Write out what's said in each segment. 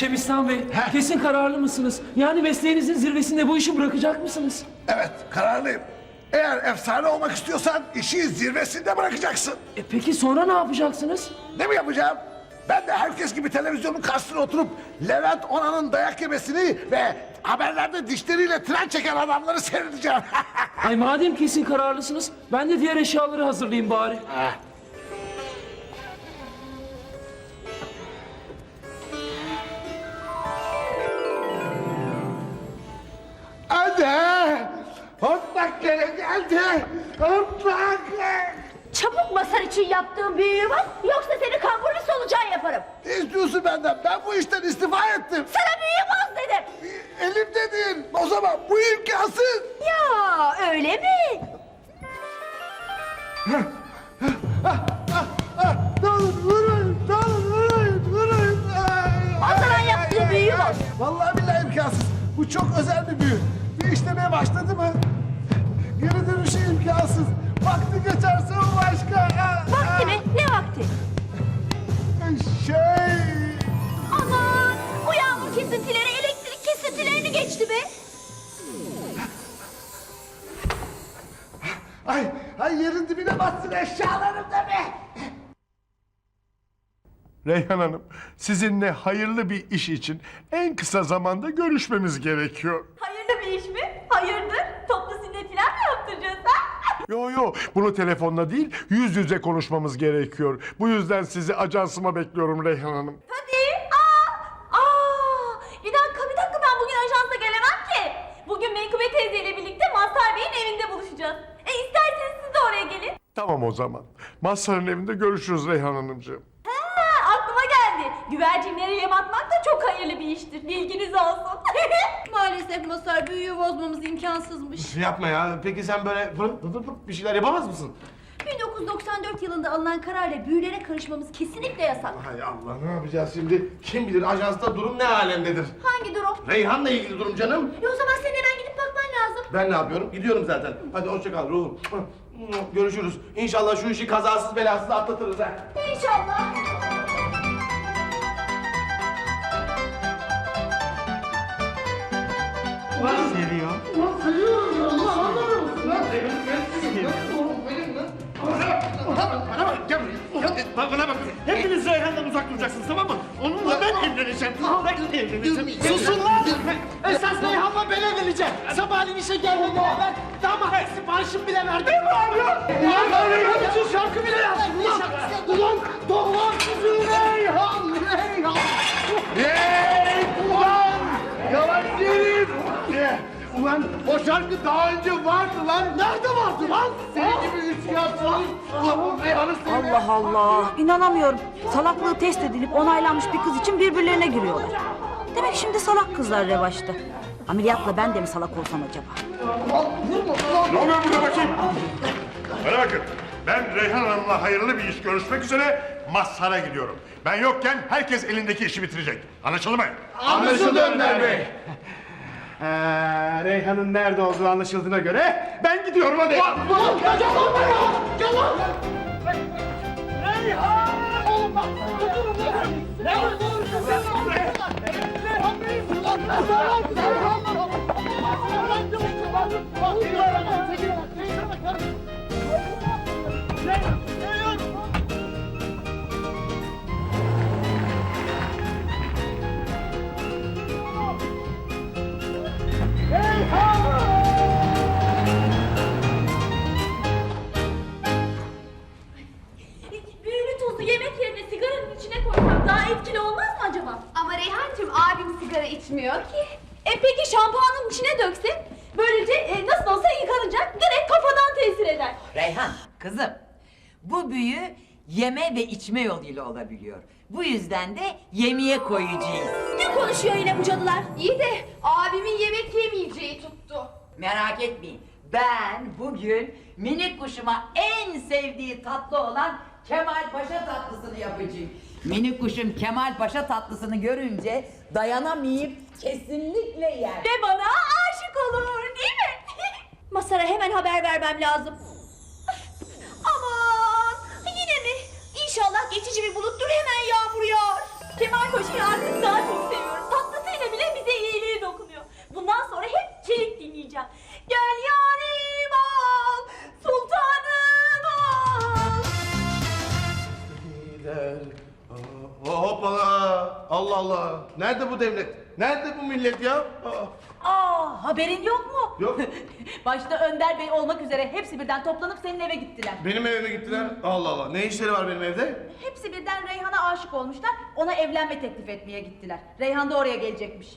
Şebistan Bey, kesin kararlı mısınız? Yani mesleğinizin zirvesinde bu işi bırakacak mısınız? Evet kararlıyım. Eğer efsane olmak istiyorsan işi zirvesinde bırakacaksın. E peki sonra ne yapacaksınız? Ne mi yapacağım? Ben de herkes gibi televizyonun karşısına oturup Levent Onan'ın dayak yemesini ve haberlerde dişleriyle tren çeken adamları seyredeceğim. Ay madem kesin kararlısınız, ben de diğer eşyaları hazırlayayım bari. Hadi! Hortlak gene geldi! Hortlak! Çabuk masar için yaptığın büyüğü bak yoksa seni kanguru solucan yaparım. Ne istiyorsun benden? Ben bu işten istifa ettim. Sana büyüğü boz dedim. Elimde değil. O zaman bu imkansız. Ya öyle mi? Dalın vurun, dalın vurun, vurun. Ay, O zaman ay, yaptığı ay, ay, büyüğü ay. boz. Vallahi billahi imkansız. Bu çok özel. Bir imkansız. Vakti geçerse o başka. Vakti mi? Ne vakti? Şey... Aman bu yağmur kesintileri elektrik kesintilerini geçti be. Ay, ay yerin dibine bassın eşyalarım da be. Reyhan Hanım, sizinle hayırlı bir iş için en kısa zamanda görüşmemiz gerekiyor. Hayırlı bir iş mi? Hayırdır? Toplu sünnet falan mı yaptıracağız ha? Yo yo, bunu telefonla değil, yüz yüze konuşmamız gerekiyor. Bu yüzden sizi ajansıma bekliyorum Reyhan Hanım. Hadi. Aa, aa. Bir dakika bir dakika ben bugün ajansa gelemem ki. Bugün Menkıbe teyzeyle birlikte Mazhar Bey'in evinde buluşacağız. E isterseniz siz de oraya gelin. Tamam o zaman. Mazhar'ın evinde görüşürüz Reyhan Hanımcığım. Ha, aklıma geldi. Güvercinleri yem atmak da çok hayırlı bir iştir. Bilginiz olsun. Maalesef Masar büyüğü bozmamız imkansızmış. Yapma ya. Peki sen böyle fırın fırın fırın bir şeyler yapamaz mısın? 1994 yılında alınan kararla büyülere karışmamız kesinlikle yasak. Hay Allah ne yapacağız şimdi? Kim bilir ajansta durum ne alemdedir? Hangi durum? Reyhan'la ilgili durum canım. O zaman senin hemen gidip bakman lazım. Ben ne yapıyorum? Gidiyorum zaten. Hadi hoşça kal ruhum. Görüşürüz. İnşallah şu işi kazasız belasız atlatırız ha. İnşallah. Bana bakın. Hepiniz Reyhan'dan uzak duracaksınız tamam mı? Onunla ben evleneceğim. Ben evleneceğim. Susun lan! Esas Reyhan'la ben evleneceğim. Sabahleyin işe gelmeden evvel damat siparişimi bile verdim. Ne bağırıyor? Ulan ben Reyhan için şarkı bile yazdım ulan! Ulan doğan kızı Reyhan! Reyhan! Hey ulan! Yavaş değilim! Ulan o şarkı daha önce vardı lan! Nerede vardı lan? Senin gibi üç yapsın! Ulan Reyhan'ı seviyorum! Allah Allah. İnanamıyorum. Salaklığı test edilip onaylanmış bir kız için birbirlerine giriyorlar. Demek şimdi salak kızlar revaçta. Ameliyatla ben de mi salak olsam acaba? Ne oluyor burada bakayım? Bana bakın, ben Reyhan Hanım'la hayırlı bir iş görüşmek üzere Mazhar'a gidiyorum. Ben yokken herkes elindeki işi bitirecek. Anlaşıldı mı? Anlaşıldı Önder Bey. Ee, Reyhan'ın nerede olduğu anlaşıldığına göre ben gidiyorum hadi. Lan buraya! Gel lan! Reyhan! Oğlum bak! Durun lan! Reyhan! Reyhan Bey! Ulan Reyhan! Reyhan! Bu büyü yeme ve içme yoluyla olabiliyor. Bu yüzden de yemeğe koyacağız. Ne konuşuyor yine bu cadılar? İyi de abimin yemek yemeyeceği tuttu. Merak etmeyin. Ben bugün minik kuşuma en sevdiği tatlı olan Kemal Paşa tatlısını yapacağım. Minik kuşum Kemal Paşa tatlısını görünce dayanamayıp kesinlikle yer. Ve bana aşık olur değil mi? Masara hemen haber vermem lazım. geçici bir buluttur hemen yağmur yağar. Kemal Koç'u artık daha çok seviyorum. Tatlısıyla bile bize iyiliği dokunuyor. Bundan sonra hep çelik dinleyeceğim. Gel yarim al, sultanım al. Gider. Aa, Hoppala. Allah Allah. Nerede bu devlet? Nerede bu millet ya? Aa, Aa haberin yok mu? Yok. Başta Önder Bey olmak üzere hepsi birden toplanıp senin eve gittiler. Benim evime gittiler. Allah Allah. Ne işleri var benim evde? Hepsi birden Reyhan'a aşık olmuşlar. Ona evlenme teklif etmeye gittiler. Reyhan da oraya gelecekmiş.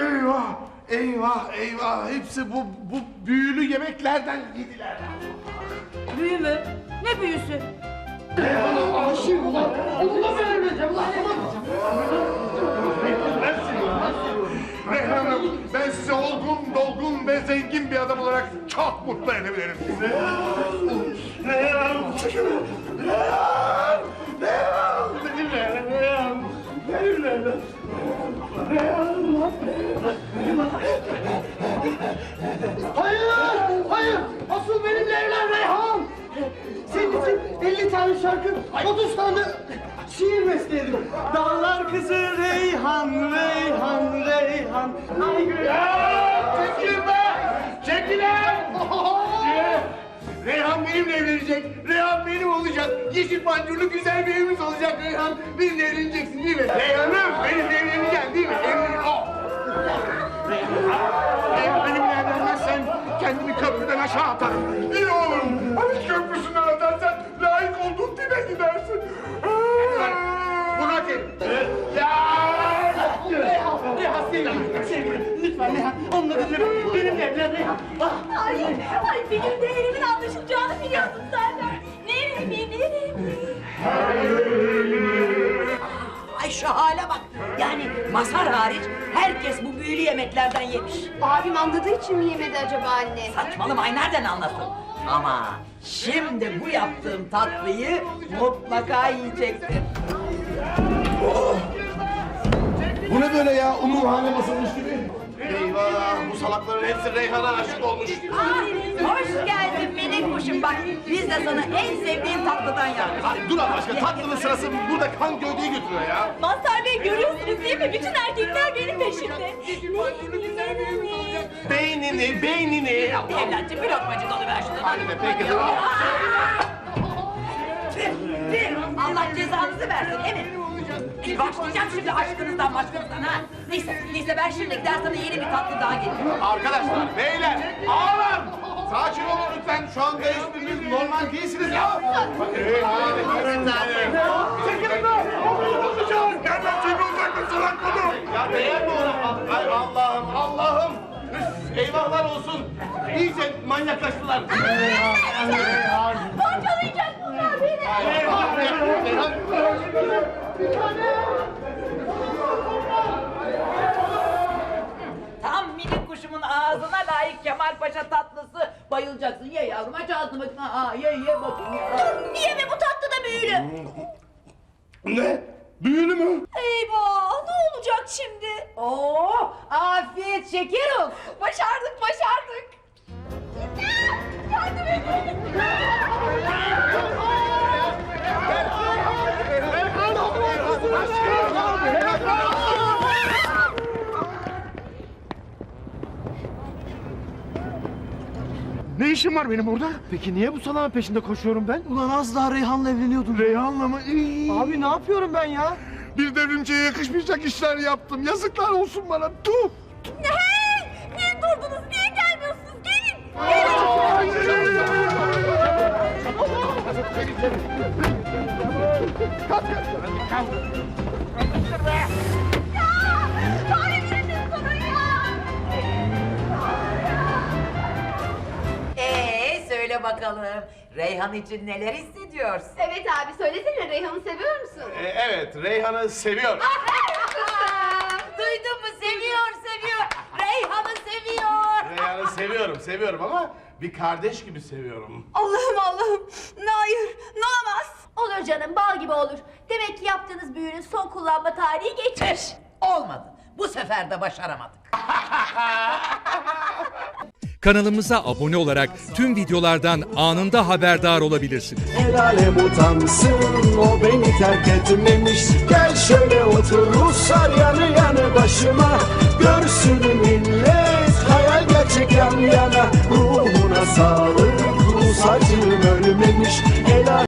Eyvah. Eyvah eyvah. Hepsi bu bu büyülü yemeklerden yediler. Büyü mü? Ne büyüsü? Reyhan olgun, dolgun ve zengin bir adam olarak çok mutlu edebilirim. Benimle Hayır, hayır. Asıl benimle evlen Reyhan. Senin için 50 tane şarkı, 30 tane şiir besleyelim. Dağlar kızı Reyhan, Reyhan, Reyhan. Ay Çekilin be! Çekilin! Reyhan benimle evlenecek. Reyhan benim olacak. Yeşil pancurlu güzel bir evimiz olacak Reyhan. Benimle evleneceksin değil mi? Reyhan'ım benimle evleneceksin değil mi? Evlen... Oh! Reyhan benimle evlenmezsen kendimi köprüden aşağı atarım. İyi oğlum, Reyhan. Ah! Ay, ay gün değerimin anlaşılacağını biliyordum zaten. Neremi, neremi? Ay şu hale bak. Yani Mazhar hariç herkes bu büyülü yemeklerden yemiş. Abim anladığı için mi yemedi acaba anne? Saçmalama ay nereden anlasın? Ama şimdi bu yaptığım tatlıyı mutlaka yiyecektir. Bu ne böyle ya? Umurhane basılmış gibi. Eyvah. Bu salakların hepsi Reyhan'a aşık olmuş. Hoş geldin minik kuşum bak. Biz de sana en sevdiğin tatlıdan yaptık. Ay dur Allah aşkına tatlının sırası burada kan gövdeyi götürüyor ya. Mazhar Bey görüyorsunuz değil mi? Bütün erkekler benim peşimde. Beynini, beynini. Evlatçım bir lokmacık alıver şunu. Hadi be peki tamam. Tüh, tüh. Allah cezanızı versin emin. E, başlayacağım şimdi aşkınızdan başkanızdan ha. Neyse, neyse ben şimdi gider sana yeni bir tatlı daha getireyim. Arkadaşlar, beyler, ağalar. Sakin olun lütfen. Şu anda hiçbiriniz normal değilsiniz ya. Çekilin be! Oğlum olacak! Benden seni uzakta salak bunu. Ya değer mi ona? Ay Allah'ım, Allah'ım. Üf, eyvahlar olsun. İyice manyaklaştılar. Parçalayacak bunlar beni. Tam minik kuşumun ağzına layık Kemal Paşa tatlısı. Bayılacaksın. Ye yavrum aç ağzını bakayım. Aa, ye ye bakayım ya. Niye mi bu tatlı da büyülü? Ne? Büyülü mü? Eyvah ne olacak şimdi? Oo, afiyet şeker olsun. Başardık başardık. Yardım edin. Ne işim var benim orada? Peki niye bu salağın peşinde koşuyorum ben? Ulan az daha Reyhan'la evleniyordum. Reyhan'la mı? İyi. Abi ne yapıyorum ben ya? Bir devrimciye yakışmayacak işler yaptım. Yazıklar olsun bana. Tuh. Hey! Niye durdunuz? Niye gelmiyorsunuz? Gelin. Ee söyle bakalım. Reyhan için neler hissediyorsun? Evet abi söylesene Reyhan'ı seviyor musun? Ee, evet, Reyhan'ı seviyor. Duydun mu? Seviyor, seviyor. Reyhan'ı seviyor. Reyhan'ı seviyorum, seviyorum ama bir kardeş gibi seviyorum. Allah'ım Allah'ım. Ne hayır, ne olmaz. Olur canım, bal gibi olur. Demek ki yaptığınız büyünün son kullanma tarihi geçmiş. Olmadı. Bu sefer de başaramadık. Kanalımıza abone olarak tüm videolardan anında haberdar olabilirsiniz. Helale butansın o beni terk etmemiş. Gel şöyle otur Ruslar yanı yanı başıma. Görsün millet hayal gerçek yan yana. Ruhuna sağlık Rus acım ölmemiş. Helal